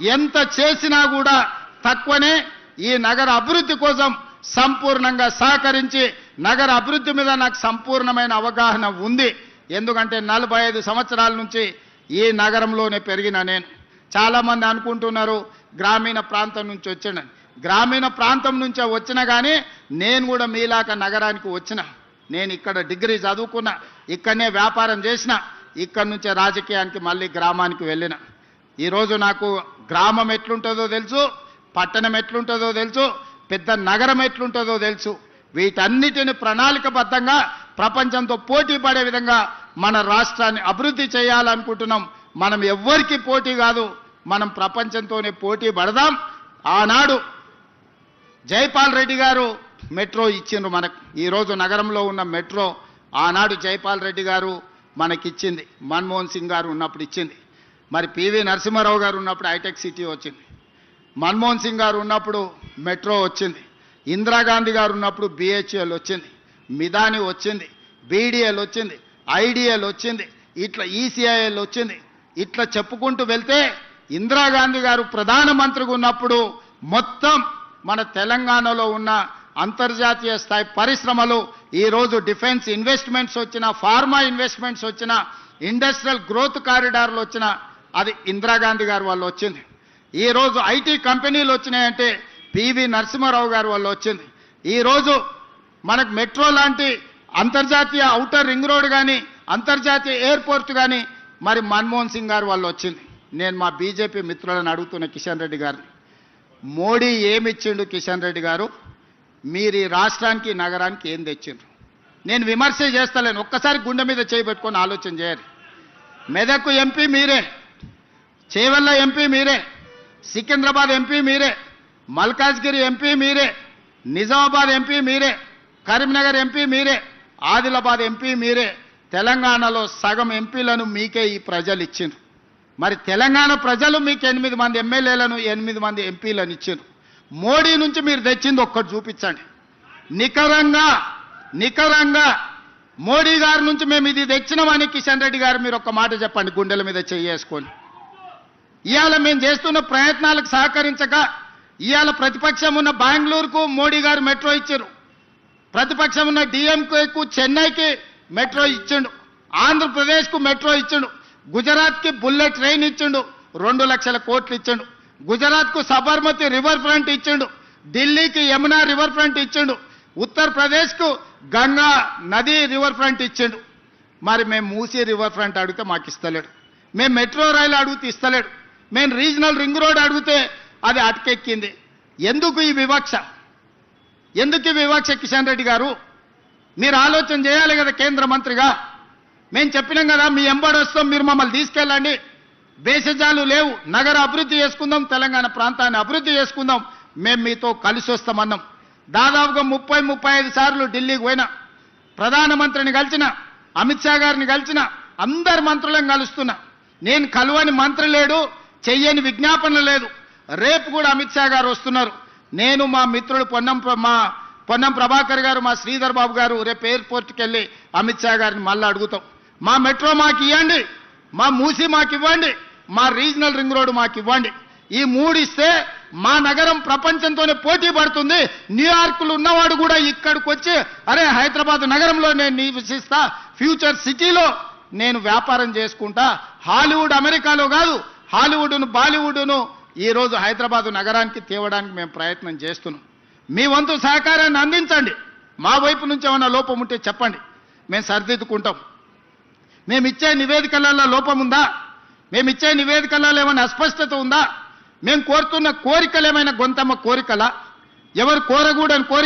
ఎంత చేసినా కూడా తక్కువనే. ఈ నగర అభివృద్ధి కోసం సంపూర్ణంగా సహకరించి నగర అభివృద్ధి మీద నాకు సంపూర్ణమైన అవగాహన ఉంది. ఎందుకంటే నలభై ఐదు సంవత్సరాల నుంచి ఈ నగరంలోనే పెరిగిన నేను. చాలామంది అనుకుంటున్నారు గ్రామీణ ప్రాంతం నుంచి వచ్చిన. గ్రామీణ ప్రాంతం నుంచే వచ్చిన కానీ నేను కూడా మీలాక నగరానికి వచ్చిన. నేను ఇక్కడ డిగ్రీ చదువుకున్నా ఇక్కడనే వ్యాపారం చేసిన ఇక్కడి నుంచే రాజకీయానికి మళ్ళీ గ్రామానికి వెళ్ళిన. ఈరోజు నాకు గ్రామం ఎట్లుంటుందో తెలుసు పట్టణం ఎట్లుంటుందో తెలుసు పెద్ద నగరం ఎట్లుంటుందో తెలుసు. వీటన్నిటిని ప్రణాళికబద్ధంగా ప్రపంచంతో పోటీ పడే విధంగా మన రాష్ట్రాన్ని అభివృద్ధి చేయాలనుకుంటున్నాం. మనం ఎవ్వరికి పోటీ కాదు మనం ప్రపంచంతోనే పోటీ పడదాం. ఆనాడు జైపాల్ రెడ్డి గారు మెట్రో ఇచ్చిండ్రు మనకు. ఈరోజు నగరంలో ఉన్న మెట్రో ఆనాడు జైపాల్ రెడ్డి గారు మనకిచ్చింది. మన్మోహన్ సింగ్ గారు ఉన్నప్పుడు ఇచ్చింది. మరి పివి నరసింహారావు గారు ఉన్నప్పుడు హైటెక్ సిటీ వచ్చింది. మన్మోహన్ సింగ్ గారు ఉన్నప్పుడు మెట్రో వచ్చింది. ఇందిరాగాంధీ గారు ఉన్నప్పుడు బిహెచ్ఎల్ వచ్చింది. మిదాని వచ్చింది. బీడిఎల్ వచ్చింది. ఐడిఎల్ వచ్చింది. ఇట్లా ఈసీఐఎల్ వచ్చింది. ఇట్లా చెప్పుకుంటూ వెళ్తే ఇందిరాగాంధీ గారు ప్రధానమంత్రిగా ఉన్నప్పుడు మొత్తం మన తెలంగాణలో ఉన్న అంతర్జాతీయ స్థాయి పరిశ్రమలు ఈరోజు డిఫెన్స్ ఇన్వెస్ట్మెంట్స్ వచ్చిన ఫార్మా ఇన్వెస్ట్మెంట్స్ వచ్చిన ఇండస్ట్రియల్ గ్రోత్ కారిడార్లు వచ్చిన అది ఇందిరాగాంధీ గారు వల్ల వచ్చింది. ఈరోజు ఐటీ కంపెనీలు వచ్చినాయంటే పివి నరసింహారావు గారు వల్ల వచ్చింది. ఈరోజు మనకు మెట్రో లాంటి అంతర్జాతీయ ఔటర్ రింగ్ రోడ్ కానీ అంతర్జాతీయ ఎయిర్పోర్ట్ కానీ మరి మన్మోహన్ సింగ్ గారు వల్ల వచ్చింది. నేను మా బీజేపీ మిత్రులను అడుగుతున్న కిషన్ రెడ్డి గారిని. మోడీ ఏమిచ్చిండు కిషన్ రెడ్డి గారు? మీరు ఈ రాష్ట్రానికి నగరానికి ఏం తెచ్చిండ్రు? నేను విమర్శ చేస్తలేను. ఒక్కసారి గుండె మీద చేయబెట్టుకొని ఆలోచన చేయాలి మెదక్ ఎంపీ మీరే. చేవెళ్ళ ఎంపీ మీరే సికింద్రాబాద్ ఎంపీ మీరే మల్కాజ్గిరి ఎంపీ మీరే నిజామాబాద్ ఎంపీ మీరే కరీంనగర్ ఎంపీ మీరే ఆదిలాబాద్ ఎంపీ మీరే తెలంగాణలో సగం ఎంపీలను మీకే ఈ ప్రజలు ఇచ్చిండ్రు. మరి తెలంగాణ ప్రజలు మీకు ఎనిమిది మంది ఎమ్మెల్యేలను ఎనిమిది మంది ఎంపీలను ఇచ్చిండ్రు. మోడీ నుంచి మీరు తెచ్చింది ఒక్కటి చూపించండి. నికరంగా నికరంగా మోడీ గారి నుంచి మేము ఇది తెచ్చినామని కిషన్ రెడ్డి గారు మీరు ఒక మాట చెప్పండి గుండెల మీద చేసుకొని ఇవాళ మేము చేస్తున్న ప్రయత్నాలకు సహకరించక ఇవాళ ప్రతిపక్షం ఉన్న బెంగళూరుకు మోడీ గారు మెట్రో ఇచ్చారు ప్రతిపక్షం ఉన్న డిఎంకేకు చెన్నైకి మెట్రో ఇచ్చిండు. ఆంధ్రప్రదేశ్కు మెట్రో ఇచ్చిండు. గుజరాత్కి బుల్లెట్ ట్రైన్ ఇచ్చిండు. రెండు లక్షల కోట్లు ఇచ్చిండు. గుజరాత్కు సబర్మతి రివర్ ఫ్రంట్ ఇచ్చిండు. ఢిల్లీకి యమునా రివర్ ఫ్రంట్ ఇచ్చిండు. ఉత్తరప్రదేశ్కు గంగా నది రివర్ ఫ్రంట్ ఇచ్చిండు. మరి మేము మూసీ రివర్ ఫ్రంట్ అడిగితే మాకు ఇస్తలేడు. మేము మెట్రో రైలు అడిగితే ఇస్తలేడు. మేము రీజనల్ రింగ్ రోడ్ అడిగితే అది అటకెక్కింది. ఎందుకు ఈ వివక్ష? ఎందుకు ఈ వివక్ష కిషన్ రెడ్డి గారు? మీరు ఆలోచన చేయాలి కదా కేంద్ర మంత్రిగా. మేము చెప్పినాం కదా మీ ఎంబడి వస్తాం మీరు మమ్మల్ని తీసుకెళ్ళండి. భేషజాలు లేవు. నగర అభివృద్ధి చేసుకుందాం తెలంగాణ ప్రాంతాన్ని అభివృద్ధి చేసుకుందాం. మేము మీతో కలిసి వస్తామన్నాం. దాదాపుగా ముప్పై ముప్పై ఐదు సార్లు ఢిల్లీకి పోయినా. ప్రధానమంత్రిని కలిసిన అమిత్ షా గారిని కలిసిన అందరు మంత్రులను కలుస్తున్నా. నేను కలువని మంత్రి లేడు. చెయ్యని విజ్ఞాపన లేదు. రేపు కూడా అమిత్ షా గారు వస్తున్నారు. నేను మా మిత్రుడు పొన్నం ప్ర- మా పొన్నం ప్రభాకర్ గారు మా శ్రీధర్ బాబు గారు రేపు ఎయిర్పోర్ట్కి వెళ్ళి అమిత్ షా గారిని మళ్ళీ అడుగుతాం. మా మెట్రో మాకు ఇవ్వండి. మా మూసి మాకు ఇవ్వండి. మా రీజనల్ రింగ్ రోడ్ మాకు ఇవ్వండి. ఈ మూడు ఇస్తే మా నగరం ప్రపంచంతోనే పోటీ పడుతుంది. న్యూయార్క్లో ఉన్నవాడు కూడా ఇక్కడికి వచ్చి అరే హైదరాబాద్ నగరంలో నేను నివసిస్తా ఫ్యూచర్ సిటీలో నేను వ్యాపారం చేసుకుంటా. హాలీవుడ్ అమెరికాలో కాదు హాలీవుడ్ను బాలీవుడ్ను ఈరోజు హైదరాబాద్ నగరానికి తేవడానికి మేము ప్రయత్నం చేస్తున్నాం. మీ వంతు సహకారాన్ని అందించండి. మా వైపు నుంచి ఏమైనా లోపం ఉంటే చెప్పండి. మేము సరిదిద్దుకుంటాం. మేము ఇచ్చే నివేదికలలో లోపం ఉందా? మేము ఇచ్చే నివేదికలలో ఏమైనా అస్పష్టత ఉందా? మేము కోరుతున్న కోరికలు ఏమైనా గొంతమ్మ కోరికలా? ఎవరు కోరకూడని కోరిక